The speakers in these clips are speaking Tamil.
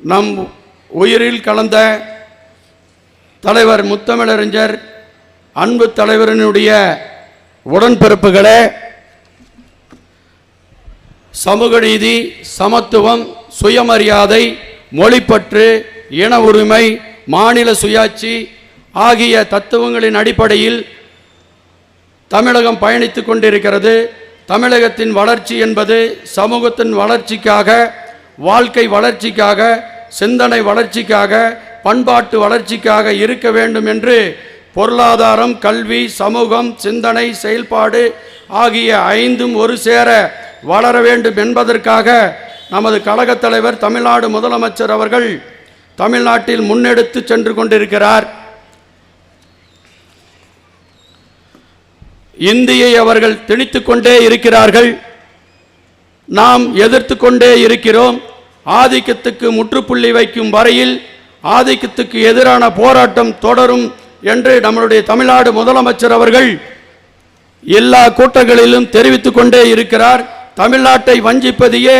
நம் உயிரில் கலந்த தலைவர் முத்தமிழறிஞர் அன்பு தலைவரினுடைய உடன்பிறப்புகளே சமூக நீதி சமத்துவம் சுயமரியாதை மொழிப்பற்று இன உரிமை மாநில சுயாட்சி ஆகிய தத்துவங்களின் அடிப்படையில் தமிழகம் பயணித்து கொண்டிருக்கிறது. தமிழகத்தின் வளர்ச்சி என்பது சமூகத்தின் வளர்ச்சிக்காக வாழ்க்கை வளர்ச்சிக்காக சிந்தனை வளர்ச்சிக்காக பண்பாட்டு வளர்ச்சிக்காக இருக்க வேண்டும் என்று பொருளாதாரம் கல்வி சமூகம் சிந்தனை செயல்பாடு ஆகிய ஐந்தும் ஒரு சேர வளர வேண்டும் என்பதற்காக நமது கழகத் தலைவர் தமிழ்நாடு முதலமைச்சர் அவர்கள் தமிழ்நாட்டில் முன்னெடுத்து சென்று கொண்டிருக்கிறார். இந்தியை அவர்கள் திணித்துக் கொண்டே இருக்கிறார்கள். நாம் எதிர்த்து கொண்டே இருக்கிறோம். ஆதிக்கத்துக்கு முற்றுப்புள்ளி வைக்கும் வரையில் ஆதிக்கத்துக்கு எதிரான போராட்டம் தொடரும் என்று நம்மளுடைய தமிழ்நாடு முதலமைச்சர் அவர்கள் எல்லா கூட்டங்களிலும் தெரிவித்துக் கொண்டே இருக்கிறார். தமிழ்நாட்டை வஞ்சிப்பதையே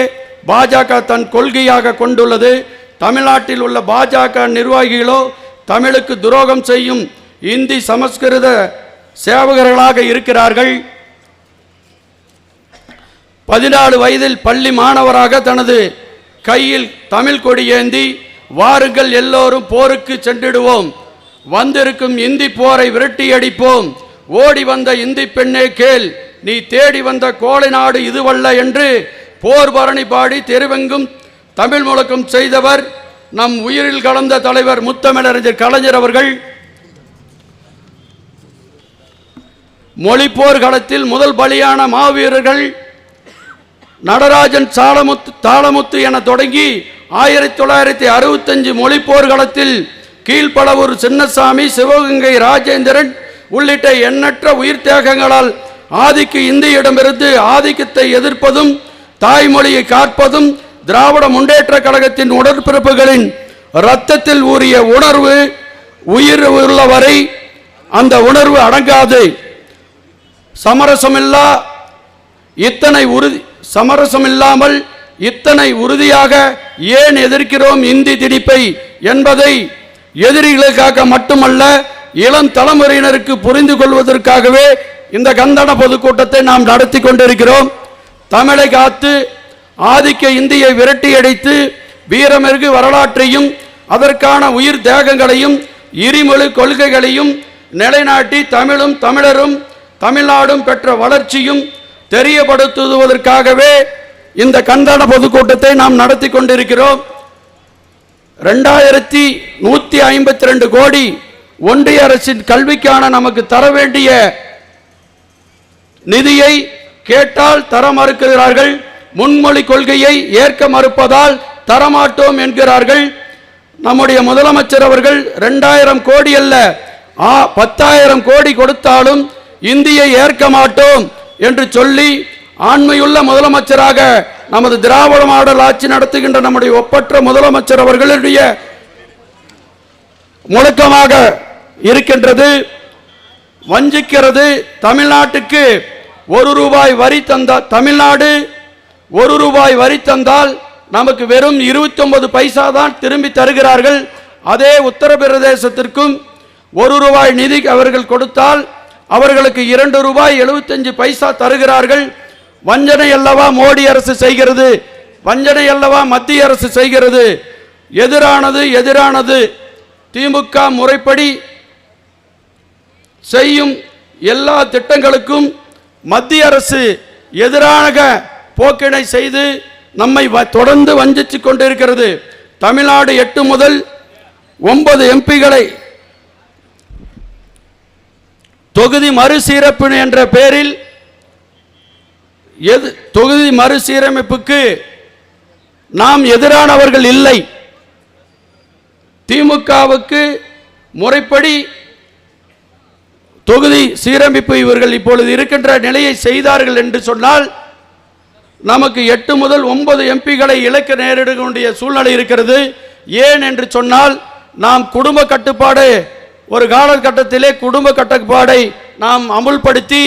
பாஜக தன் கொள்கையாக கொண்டுள்ளது. தமிழ்நாட்டில் உள்ள பாஜக நிர்வாகிகளோ தமிழுக்கு துரோகம் செய்யும் இந்தி சமஸ்கிருத சேவகர்களாக இருக்கிறார்கள். பதினாலு வயதில் பள்ளி மாணவராக தனது கையில் தமிழ் கொடி ஏந்தி வாருங்கள் எல்லோரும் போருக்கு சென்றிடுவோம். வந்திருக்கும் இந்தி போரை விரட்டி அடிப்போம் ஓடி வந்த இந்தி பெண்ணே கேள். நீ தேடி வந்த கோலை நாடு இதுவல்ல என்று போர் பரணி பாடி தெருவெங்கும் தமிழ் முழக்கம் செய்தவர் நம் உயிரில் கலந்த தலைவர் முத்தமிழறிஞர் கலைஞர் அவர்கள். மொழிப்போர் களத்தில் முதல் பலியான மாவீரர்கள் நடராஜன் சாலமுத்து தாளமுத்து என தொடங்கி ஆயிரத்தி தொள்ளாயிரத்தி அறுபத்தஞ்சு மொழி போர்க்களத்தில் கீழ்ப்பளவூர் சின்னசாமி சிவகங்கை ராஜேந்திரன் உள்ளிட்ட எண்ணற்ற உயிர் தியாகங்களால் ஆதிக்கு இந்தியிடமிருந்து ஆதிக்கத்தை எதிர்ப்பதும் தாய்மொழியை காப்பதும் திராவிட முன்னேற்ற கழகத்தின் உடற்பிறப்புகளின் இரத்தத்தில் ஊறிய உணர்வு உயிர் உள்ளவரை அந்த உணர்வு அடங்காது. சமரசமில்லா இத்தனை உறுதி சமரசம் இல்லாமல் இத்தனை உறுதியாக ஏன் எதிர்க்கிறோம் இந்தி திணிப்பை என்பதை எதிரிகளுக்காக மட்டுமல்ல இளம் தலைமுறையினருக்கு புரிந்து கொள்வதற்காகவே இந்த கந்தன பொதுக்கூட்டத்தை நாம் நடத்தி கொண்டிருக்கிறோம். தமிழை காத்து ஆதிக்க இந்தியை விரட்டி அடித்து வீரமிகு வரலாற்றையும் அதற்கான உயிர் தேகங்களையும் இருமொழி கொள்கைகளையும் நிலைநாட்டி தமிழும் தமிழரும் தமிழ்நாடும் பெற்ற வளர்ச்சியும் தெரியப்படுத்துவதற்காகவே இந்த கண்டன பொதுக்கூட்டத்தை நாம் நடத்தி கொண்டிருக்கிறோம். ரெண்டாயிரத்தி நூத்தி ஐம்பத்தி ரெண்டு கோடி ஒன்றிய அரசின் கல்விக்கான நமக்கு தர வேண்டிய நிதியை கேட்டால் தர மறுக்கிறார்கள் முன்மொழி கொள்கையை ஏற்க மறுப்பதால் தரமாட்டோம் என்கிறார்கள். நம்முடைய முதலமைச்சர் அவர்கள் ரெண்டாயிரம் கோடி அல்ல ஆ பத்தாயிரம் கோடி கொடுத்தாலும் இந்தியை ஏற்க மாட்டோம். என்று சொல்லி ஆண்மையுள்ள முதலமைச்சராக நமது திராவிட மாடல் ஆட்சி நடத்துகின்ற நம்முடைய ஒப்பற்ற முதலமைச்சர் அவர்களுடைய முழக்கமாக இருக்கின்றது வஞ்சிக்கிறது. தமிழ்நாட்டுக்கு ஒரு ரூபாய் வரி தந்தால் தமிழ்நாடு ஒரு ரூபாய் வரி தந்தால் நமக்கு வெறும் 29 பைசா தான் திரும்பி தருகிறார்கள். அதே உத்தரப்பிரதேசத்திற்கும் ஒரு ரூபாய் நிதி அவர்கள் கொடுத்தால் அவர்களுக்கு இரண்டு ரூபாய் எழுபத்தஞ்சு பைசா தருகிறார்கள். வஞ்சனை அல்லவா மோடி அரசு செய்கிறது? வஞ்சனை அல்லவா மத்திய அரசு செய்கிறது? எதிரானது எதிரானது. திமுக முறைப்படி செய்யும் எல்லா திட்டங்களுக்கும் மத்திய அரசு எதிராக போக்கினை செய்து நம்மை வ- தொடர்ந்து வஞ்சித்து கொண்டிருக்கிறது. தமிழ்நாடு எட்டு முதல் ஒன்பது எம்பிகளை தொகுதி மறுசீரப்பு என்ற பெயரில் எது தொகுதி மறுசீரமைப்புக்கு நாம் எதிரானவர்கள் இல்லை. திமுகவுக்கு முறைப்படி தொகுதி சீரமைப்பு இவர்கள் இப்பொழுது இருக்கின்ற நிலையை செய்தார்கள் என்று சொன்னால் நமக்கு எட்டு முதல் ஒன்பது எம்பிகளை இழக்க நேரிடக்கூடிய சூழ்நிலை இருக்கிறது. ஏன் என்று சொன்னால் நாம் குடும்ப கட்டுப்பாடு ஒரு காலகட்டத்திலே குடும்ப கட்டுப்பாடை நாம் அமுல்படுத்தி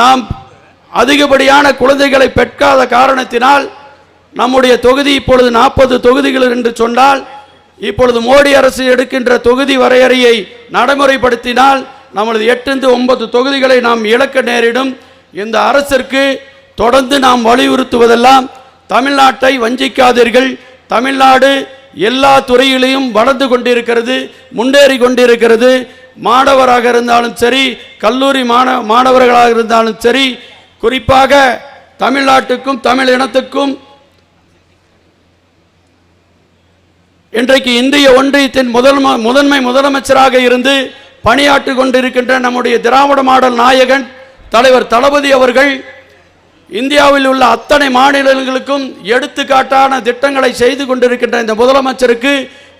நாம் அதிகப்படியான குழந்தைகளை பெற்காத காரணத்தினால் நம்முடைய தொகுதி இப்பொழுது நாற்பது தொகுதிகள் என்று சொன்னால் இப்பொழுது மோடி அரசு எடுக்கின்ற தொகுதி வரையறையை நடைமுறைப்படுத்தினால் நம்மளது எட்டு ஒன்பது தொகுதிகளை நாம் இழக்க நேரிடும். இந்த அரசிற்கு தொடர்ந்து நாம் வலியுறுத்துவதெல்லாம் தமிழ்நாட்டை வஞ்சிக்காதீர்கள். தமிழ்நாடு எல்லா துறையிலையும் வளர்ந்து கொண்டிருக்கிறது முன்னேறி கொண்டிருக்கிறது. மாணவராக இருந்தாலும் சரி கல்லூரி மாண மாணவர்களாக இருந்தாலும் சரி குறிப்பாக தமிழ்நாட்டுக்கும் தமிழ் இனத்துக்கும் இன்றைக்கு இந்திய ஒன்றியத்தின் முதல் முதன்மை முதலமைச்சராக இருந்து பணியாற்றி கொண்டிருக்கின்ற நம்முடைய திராவிட மாடல் நாயகன் தலைவர் தளபதி அவர்கள் இந்தியாவில் உள்ள அத்தனை மாநிலங்களுக்கும் எடுத்துக்காட்டான திட்டங்களை செய்து கொண்டிருக்கின்ற இந்த முதலமைச்சருக்கு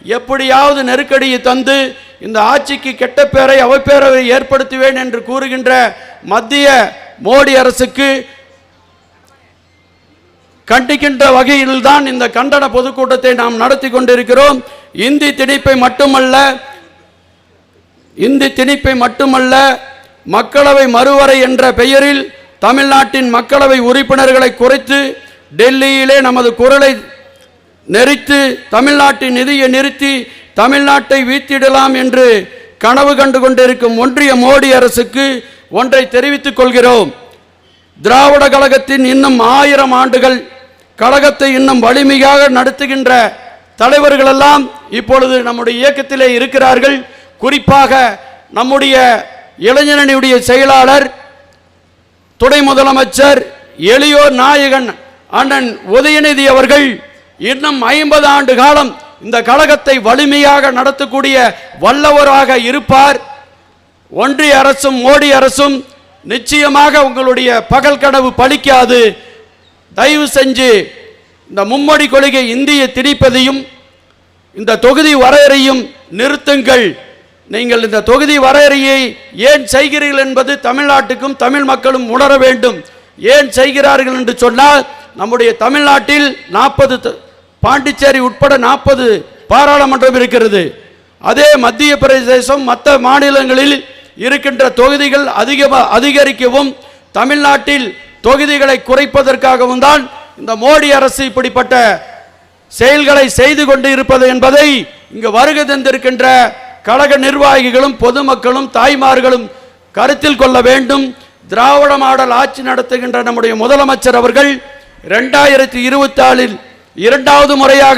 எப்படியாவது நெருக்கடியை தந்து இந்த ஆட்சிக்கு கெட்ட பேரை அவப்பேரவை ஏற்படுத்துவேன் என்று கூறுகின்ற மத்திய மோடி அரசுக்கு கண்டிக்கின்ற வகையில்தான் இந்த கண்டன பொதுக்கூட்டத்தை நாம் நடத்தி கொண்டிருக்கிறோம். இந்தி திணிப்பை மட்டுமல்ல இந்தி திணிப்பை மட்டுமல்ல மக்களவை மறுவரை என்ற பெயரில் தமிழ்நாட்டின் மக்களவை உறுப்பினர்களை குறைத்து டெல்லியிலே நமது குரலை நெறித்து தமிழ்நாட்டின் நிதியை நிறுத்தி தமிழ்நாட்டை வீத்திடலாம் என்று கனவு கண்டு கொண்டிருக்கும் ஒன்றிய மோடி அரசுக்கு ஒன்றை தெரிவித்துக் கொள்கிறோம். திராவிட கழகத்தின் இன்னும் ஆயிரம் ஆண்டுகள் கழகத்தை இன்னும் வலிமையாக நடத்துகின்ற தலைவர்களெல்லாம் இப்பொழுது நம்முடைய இயக்கத்திலே இருக்கிறார்கள். குறிப்பாக நம்முடைய இளைஞரணியுடைய செயலாளர் துணை முதலமைச்சர் எளியோர் நாயகன் அண்ணன் உதயநிதி அவர்கள் இன்னும் ஐம்பது ஆண்டு காலம் இந்த கழகத்தை வலிமையாக நடத்தக்கூடிய வல்லவராக இருப்பார். ஒன்றிய அரசும் மோடி அரசும் நிச்சயமாக உங்களுடைய பகல் கனவு பலிக்காது. தயவு செஞ்சு இந்த மும்மொழி கொள்கை இந்திய திணிப்பதையும் இந்த தொகுதி வரையறையும் நிறுத்துங்கள். நீங்கள் இந்த தொகுதி வரையறையை ஏன் செய்கிறீர்கள் என்பது தமிழ்நாட்டுக்கும் தமிழ் மக்களும் உணர வேண்டும். ஏன் செய்கிறார்கள் என்று சொன்னால் நம்முடைய தமிழ்நாட்டில் நாற்பது பாண்டிச்சேரி உட்பட நாற்பது பாராளுமன்றம் இருக்கிறது. அதே மத்திய பிரதேசம் மற்ற மாநிலங்களில் இருக்கின்ற தொகுதிகள் அதிகமாக அதிகரிக்கவும் தமிழ்நாட்டில் தொகுதிகளை குறைப்பதற்காகவும் தான் இந்த மோடி அரசு இப்படிப்பட்ட செயல்களை செய்து கொண்டு இருப்பது என்பதை இங்கு வருகை தந்திருக்கின்ற கழக நிர்வாகிகளும் பொதுமக்களும் தாய்மார்களும் கருத்தில் கொள்ள வேண்டும். திராவிட மாடல் ஆட்சி நடத்துகின்ற நம்முடைய முதலமைச்சர் அவர்கள் இரண்டாயிரத்தி இருபத்தி இரண்டாவது முறையாக